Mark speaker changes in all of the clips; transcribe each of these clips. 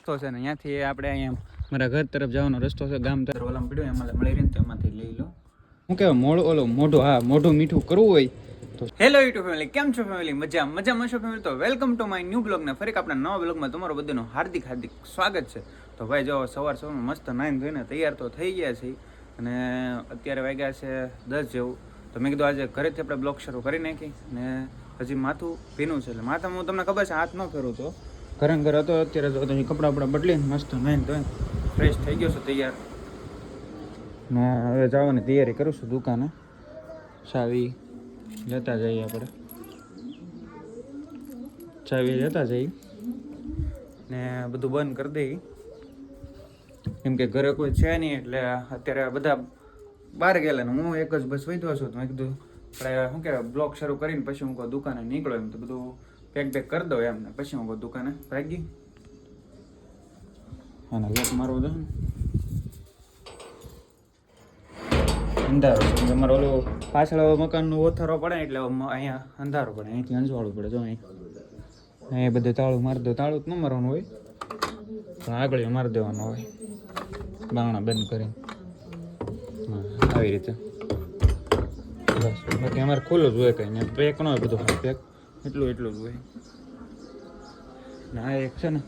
Speaker 1: રસ્તો છે ને ત્યાંથી આપણે અહીંયા મારા ઘર તરફ જવાનો રસ્તો છે ગામ તરફ. ઓલામાં પડ્યો એમાં મળી રહીને તો એમાંથી લઈ લો. હું કહેવાય મોડું ઓલો મોઢું હા મોઢું મીઠું કરવું હોય તો હેલો યુટ્યુબ ફેમિલી કેમ છો ફેમિલી મજા મજામાં છો ફેમિલી તો welcome to my new blog ને ફરી આપણા નવા બ્લોગમાં તમારું બધાનું હાર્દિક હાર્દિક સ્વાગત છે. તો ભાઈ જો સવાર સવારમાં મસ્ત નાઈન ધોઈને તૈયાર તો થઈ ગયા છે અને અત્યારે વાગ્યા છે દસ જેવું. તો મેં કીધું આજે ઘરેથી આપણે બ્લોગ શરૂ કરી નાખી ને હજી માથું ભીનું છે એટલે માથામાં હું તમને ખબર છે હાથ ન ફેરવું તો ઘરે ઘર હતો, અત્યારે જો તમે કપડાં બપડા બદલીને મસ્ત નાઈન તો ફ્રેશ થઈ ગયો છું, તૈયાર. ને હવે જવાની તૈયારી કરું છું દુકાને. ચાવી જતા જઈએ આપણે. ચાવી જતા જઈએ. ને બધું બંધ કરી દઈએ કેમ કે ઘરે કોઈ છે નહીં, એટલે અત્યારે બધા બહાર ગયેલા ને હું એક જ બસ વૈધો છું, તો મેં કીધું, આપણે શું કહેવાય, બ્લોક શરૂ કરીને પછી હું કહું દુકાને નીકળો એમ. તો બધું પેક પેક કરી દઉં એમ ને. પછી હું દુકાને. ભાગી અને લોક મારવો દો ને અંધારો છે. તમારે ઓલું પાછળ મકાનનું ઓથરો પડે એટલે અહીંયા અંધારો પડે. અહીંથી અંજવાળું પડે. જો અહીં. અહીંયા બધું તાળું મારી દો તાળું જ ન મારવાનું હોય. પણ આગળ મારી દેવાનું હોય. બાણા બંધ કરીને. આવી રીતે. બસ. બાકી અમારે ખુલ્લું જ હોય કંઈ. પેક ન હોય બધું. પેક એટલું એટલું જ હોય ને, એક છે ને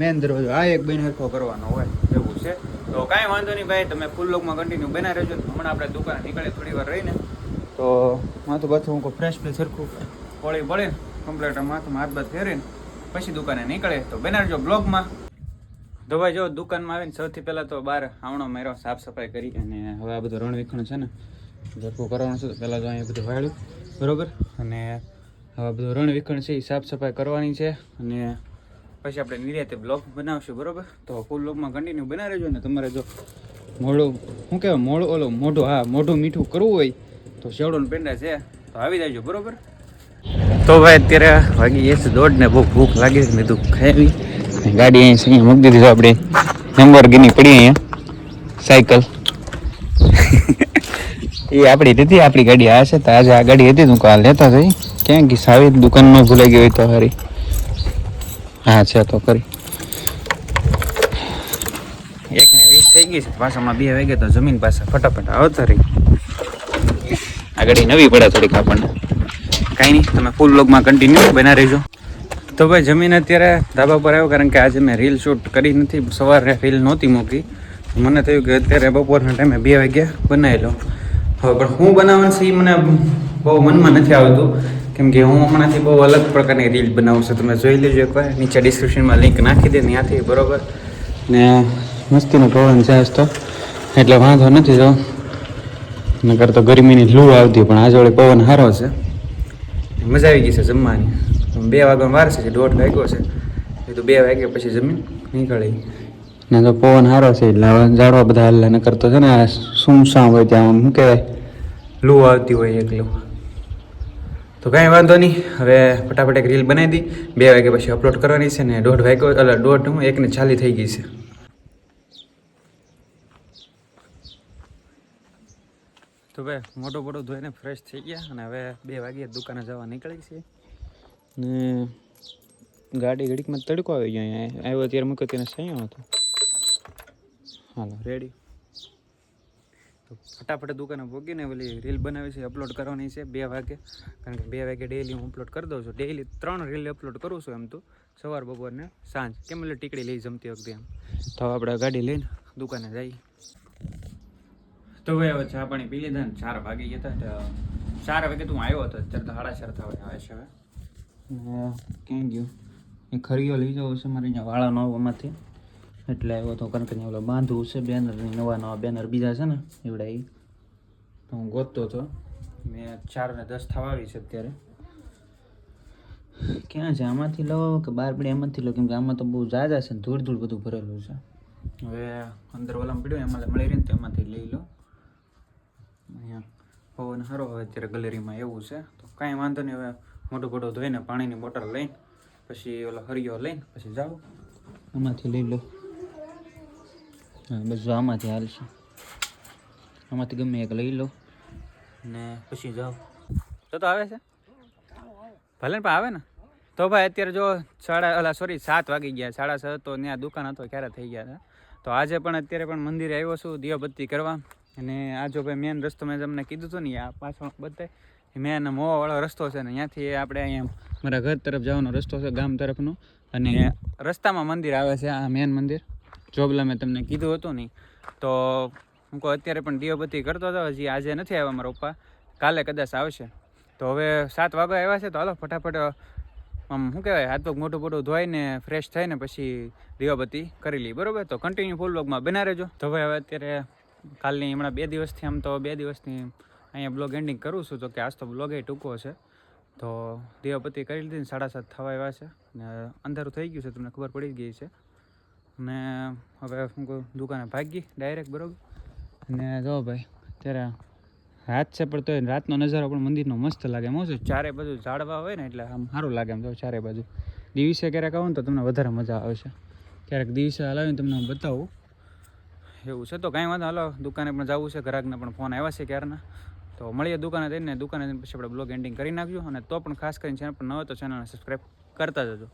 Speaker 1: મેન દરવાજો આ એક બેન હરખો કરવાનો હોય, એવું છે. તો કાંઈ વાંધો નહીં ભાઈ, તમે ફૂલ લોકમાં કન્ટિન્યુ બના રહેજો. હમણાં આપણે દુકાન નીકળે થોડી વાર રહીને. તો માથું બાથું હું ફ્રેશ ફ્રેશ સરખું પડી પડે કમ્પ્લેટ માથું હાથ બાથ ફેરીને, પછી દુકાને નીકળે તો બના રહેજો બ્લોગમાં તો ભાઈ જો, દુકાનમાં આવીને સૌથી પહેલાં તો બહાર આવણો મેરો સાફ સફાઈ કરી અને હવે આ બધું રણવીખણ છે ને સરખું કરવાનું છે. તો પહેલાં તો અહીંયા બધું વાળ્યું, બરોબર? અને હવે બધું રણવીખણ છે એ સાફ સફાઈ કરવાની છે અને પછી આપણે નિર્યાતે બ્લોગ બનાવશું, બરોબર? તો ફૂલ બ્લોગમાં કન્ટિન્યુ બના રહેજો ને તમારે જો મોડું, શું કહેવાય, મોડું, ઓલો મોઢું, હા, મોઢું મીઠું કરવું હોય તો શેવડો પેંડા છે, તો આવી જાયજો બરોબર? તો ભાઈ અત્યારે વાગી એ છે દોઢ ને બહુ ભૂખ લાગી છે, મેં ખાવી ગાડી અહીં છે, અહીંયા મૂકી દીધી આપણે. નંબર ગીની પડી અહીંયા. સાયકલ એ આપણી હતી આપણી ગાડી આ છે, તો આજે આ ગાડી હતી, તું કાલ લેતા જઈ ક્યાં ગઈ સાવી દુકાન ન ભૂલાઈ ગઈ તો હારી. હા, છે તો કરી એક ને વીસ થઈ ગઈ છે. પાછામાં બે વાગે તો જમીન પાસે ફટાફટ આવતા રહી. આ ગાડી નવી પડે થોડીક આપણને. કાંઈ નહીં, તમે ફૂલ લોગમાં કન્ટિન્યુ બના રહેજો. તો ભાઈ, જમીન અત્યારે ધાબા પર આવ્યો કારણ કે આજે મેં રીલ શૂટ કરી નથી. સવારે રીલ નહોતી મૂકી. મને થયું કે અત્યારે બપોરના ટાઈમે બે વાગ્યા બનાવી લઉં હવે પણ હું બનાવવાનું છે એ મને બહુ મનમાં નથી આવતું. કેમ કે હું હમણાંથી બહુ અલગ પ્રકારની રીલ બનાવું છું. તમે જોઈ લેજો એકવાર. નીચે ડિસ્ક્રિપ્શનમાં લિંક નાખી દે ત્યાંથી બરોબર? ને મસ્તીનો પ્રોબ્લેમ છે આજ તો. એટલે વાંધો નથી જો. નકર તો ગરમીની લૂ આવતી પણ આજે વળી પવન સારો છે. મજા આવી ગઈ છે જમવાની. બે વાગ્યા વાર છે દોઢ વાગ્યો છે. એ તો બે વાગ્યા પછી જમીન નીકળી. ને તો પવન સારો છે એટલે ઝાડવા બધા હાલ નકર કરતો છે ને આ સુમસામ હોય ત્યાં શું કહેવાય? લૂ આવતી હોય એકલું. તો કાંઈ વાંધો નહીં. હવે ફટાફટ એક રીલ બનાવી દી. બે વાગ્યા પછી અપલોડ કરવાની છે ને દોઢ વાગ્યો એટલે દોઢ હું એકને ચાલી થઈ ગઈ છે. તો ભાઈ મોટો મોટો ધોઈને ફ્રેશ થઈ ગયા અને હવે બે વાગ્યે દુકાને જવા નીકળી છે ને ગાડી ઘડીકમાં તડકો આવી ગયો અહીંયા. આવ્યો ત્યારે મૂક્યો તેને સહયો હતો. હાલો રેડી તો ફટાફટ દુકાને ભોગીને ઓલી રીલ બનાવી છે અપલોડ કરવાની છે બે વાગે. કારણ કે બે વાગે ડેઈલી હું અપલોડ કરી દઉં છું. ડેઈલી ત્રણ રીલ અપલોડ કરું છું એમ તો, સવાર, બપોર ને સાંજ. કેમ એટલે ટીકડી લઈ જમતી વખતે એમ. તો આપણે ગાડી લઈને દુકાને જઈએ. તો ભાઈ હવે ચા પાણી પી લીધા ને ચાર વાગી ગયા હતા ચાર વાગે તું આવ્યો હતો. અત્યારે તો સાડા ચાર થવા આવે છે હવે. ક્યાં ગયો? એ ખરીયો લઈ જવો છે મારે, અહીંયા વાળા નવામાંથી એટલે આવ્યો તો કારણ કે અહીંયા ઓલો બાંધવું છે, બેનર નવા નવા બેનર બીજા છે ને, એવડા એ તો હું ગોતતો હતો મેં ચાર ને દસ થવા આવી છે અત્યારે. ક્યાં છે? આમાંથી લો કે બાર પડી એમાંથી લો? કેમ કે આમાં તો બહુ જાજા છે ધૂળ ધૂળ બધું ભરેલું છે. હવે અંદર ઓલામાં પડ્યું, એમાં મળી રહી ને તો એમાંથી લઈ લો. અહીંયા પવન સારો હવે અત્યારે ગલેરીમાં એવું છે. તો કાંઈ વાંધો નહીં, હવે મોટો મોટો ધોઈને પાણીની બોટલ લઈને, પછી ઓલો હરિયો લઈને, પછી જાઓ. આમાંથી લઈ લો. હા બસ જો આમાંથી હાલશે આમાંથી ગમે એક લઈ લો ને પછી જાઓ. તો તો આવે છે? ભલે ને પણ આવે ને? તો ભાઈ અત્યારે જો સાડા અલા સોરી સાત વાગી ગયા. સાડા છ તો ત્યાં દુકાન હતો ક્યારે થઈ ગયા હતા? તો આજે પણ અત્યારે પણ મંદિરે આવ્યો છું દિયોબત્તી કરવા. અને આ જો ભાઈ મેન રસ્તો મેં તમને કીધું હતું ને આ પાછળ બધે. મેન મોવાવાળો રસ્તો છે ને ત્યાંથી આપણે અહીંયા મારા ઘર તરફ જવાનો રસ્તો છે ગામ તરફનો. અને રસ્તામાં મંદિર આવે છે આ મેન મંદિર. જોબલા મેં તમને કીધું હતું નહીં. તો હું કહું, અત્યારે પણ દીવાબત્તી કરતો હતો, હજી આજે નથી આવ્યા મારા પપ્પા. કાલે કદાચ આવશે. તો હવે સાત વાગ્યા આવ્યા છે, તો હાલો ફટાફટ, આમ શું કહેવાય હાથ પગ મોટું મોટું ધોઈને ફ્રેશ થઈને પછી દીવાબત્તી કરી લઈ બરાબર? તો કન્ટિન્યુ ફૂલ બ્લોગમાં બના રહેજો. તો હવે હવે અત્યારે કાલની હમણાં બે દિવસથી, આમ તો બે દિવસની અહીંયા બ્લોગ એન્ડિંગ કરું છું તો કે આજ તો બ્લોગ એ ટૂંકો છે. તો દીવાબત્તી કરી લીધી ને સાડા સાત થવા આવ્યા છે. ને અંધારું થઈ ગયું છે, તમને ખબર પડી ગઈ છે. ને હવે શું કહું દુકાને ભાગી ડાયરેક્ટ બરોબર. ને જો ભાઈ, અત્યારે રાત છે, પણ તોય રાતનો નજારો પણ મંદિરનો મસ્ત લાગે. એમ શું ચારે બાજુ ઝાડવા હોય ને એટલે આમ સારું લાગે એમ તો ચારે બાજુ. દિવસે ક્યારેક આવો ને તો તમને વધારે મજા આવે છે. ક્યારેક દિવસે હલાવીને તમને હું બતાવું. એવું છે તો કાંઈ વાંધો હાલો, દુકાને પણ જવું છે, ગ્રાહકના પણ ફોન આવ્યા છે ક્યારના. તો મળીએ દુકાને જઈને, દુકાને પછી આપણે બ્લોગ એન્ડિંગ કરી નાખજો. અને તો પણ ખાસ કરીને ચેનલ પર ન હોય તો ચેનલને સબસ્ક્રાઈબ કરતા જજો.